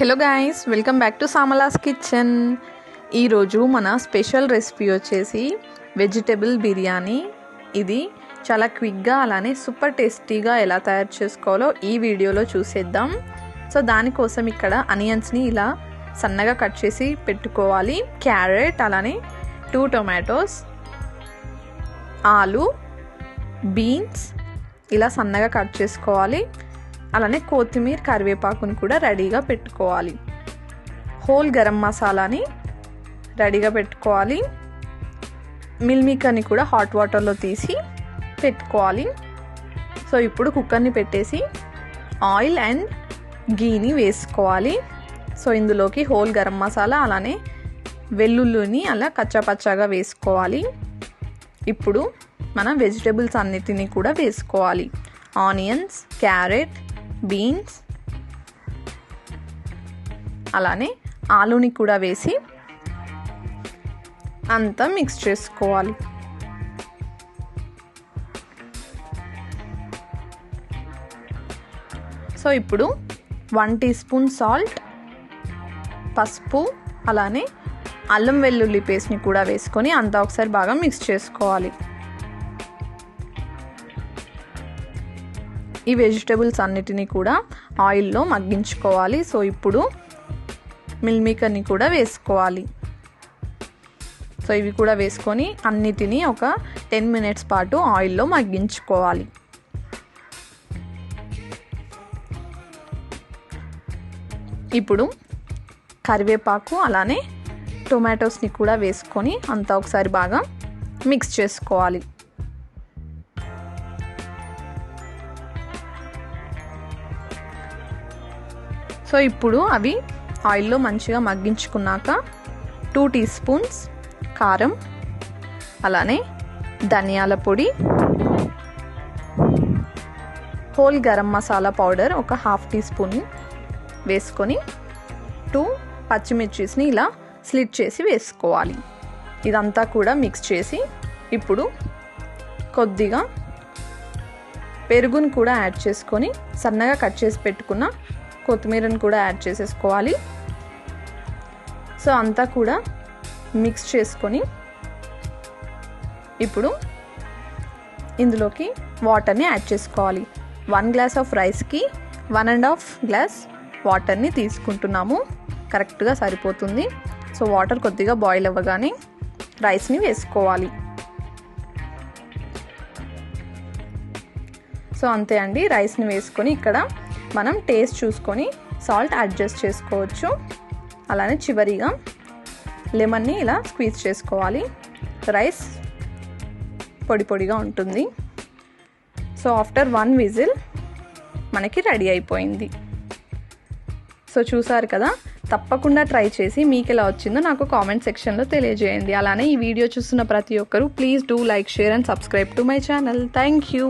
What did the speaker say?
Hello guys welcome back to Samala's kitchen ఈరోజు మన special recipe వచ్చేసి వెజిటేబుల్ బిర్యానీ. ఇది చాలా క్విక్గా అలానే సూపర్ టేస్టీగా ఎలా తయారు చేసుకోవాలో ఈ వీడియోలో చూసేద్దాం. సో దానికోసం ఇక్కడ అనియన్స్ని ఇలా సన్నగా కట్ చేసి పెట్టుకోవాలి. క్యారెట్ అలానే టూ టొమాటోస్ ఆలు బీన్స్ ఇలా సన్నగా కట్ చేసుకోవాలి. అలానే కొత్తిమీర కరివేపాకుని కూడా రెడీగా పెట్టుకోవాలి. హోల్ గరం మసాలాని రెడీగా పెట్టుకోవాలి. మిల్మికర్ని కూడా హాట్ వాటర్లో తీసి పెట్టుకోవాలి. సో ఇప్పుడు కుక్కర్ని పెట్టేసి ఆయిల్ అండ్ గీని వేసుకోవాలి. సో ఇందులోకి హోల్ గరం మసాలా అలానే వెల్లుల్లిని అలా కచ్చాపచ్చాగా వేసుకోవాలి. ఇప్పుడు మనం వెజిటేబుల్స్ అన్నిటినీ కూడా వేసుకోవాలి. ఆనియన్స్ క్యారెట్ బీన్స్ అలానే ఆలుని కూడా వేసి అంతా మిక్స్ చేసుకోవాలి. సో ఇప్పుడు వన్ టీ స్పూన్ సాల్ట్ పసుపు అలానే అల్లం వెల్లుల్లి పేస్ట్ని కూడా వేసుకొని అంతా ఒకసారి బాగా మిక్స్ చేసుకోవాలి. ఈ వెజిటేబుల్స్ అన్నిటినీ కూడా ఆయిల్లో మగ్గించుకోవాలి. సో ఇప్పుడు మిల్మీకర్ని కూడా వేసుకోవాలి. సో ఇవి కూడా వేసుకొని అన్నిటినీ ఒక టెన్ మినిట్స్ పాటు ఆయిల్లో మగ్గించుకోవాలి. ఇప్పుడు కరివేపాకు అలానే టొమాటోస్ని కూడా వేసుకొని అంతా ఒకసారి బాగా మిక్స్ చేసుకోవాలి. సో ఇప్పుడు అవి ఆయిల్లో మంచిగా మగ్గించుకున్నాక టూ టీ స్పూన్స్ కారం అలానే ధనియాల పొడి హోల్ గరం మసాలా పౌడర్ ఒక హాఫ్ టీ స్పూన్ వేసుకొని టూ పచ్చిమిర్చిస్ని ఇలా స్లిట్ చేసి వేసుకోవాలి. ఇదంతా కూడా మిక్స్ చేసి ఇప్పుడు కొద్దిగా పెరుగును కూడా యాడ్ చేసుకొని సన్నగా కట్ చేసి పెట్టుకున్న కొత్తిమీరని కూడా యాడ్ చేసేసుకోవాలి. సో అంతా కూడా మిక్స్ చేసుకొని ఇప్పుడు ఇందులోకి వాటర్ని యాడ్ చేసుకోవాలి. వన్ గ్లాస్ ఆఫ్ రైస్కి వన్ అండ్ హాఫ్ గ్లాస్ వాటర్ని తీసుకుంటున్నాము. కరెక్ట్గా సరిపోతుంది. సో వాటర్ కొద్దిగా బాయిల్ అవ్వగానే రైస్ని వేసుకోవాలి. సో అంతే అండి. రైస్ని వేసుకొని ఇక్కడ మనం టేస్ట్ చూసుకొని సాల్ట్ అడ్జస్ట్ చేసుకోవచ్చు. అలానే చివరిగా లెమన్ని ఇలా స్క్వీజ్ చేసుకోవాలి. రైస్ పొడి పొడిగా ఉంటుంది. సో ఆఫ్టర్ వన్ విజిల్ మనకి రెడీ అయిపోయింది. సో చూసారు కదా? తప్పకుండా ట్రై చేసి మీకు ఎలా వచ్చిందో నాకు కామెంట్ సెక్షన్లో తెలియజేయండి. అలానే ఈ వీడియో చూస్తున్న ప్రతి ఒక్కరూ please do like share and subscribe to my channel thank you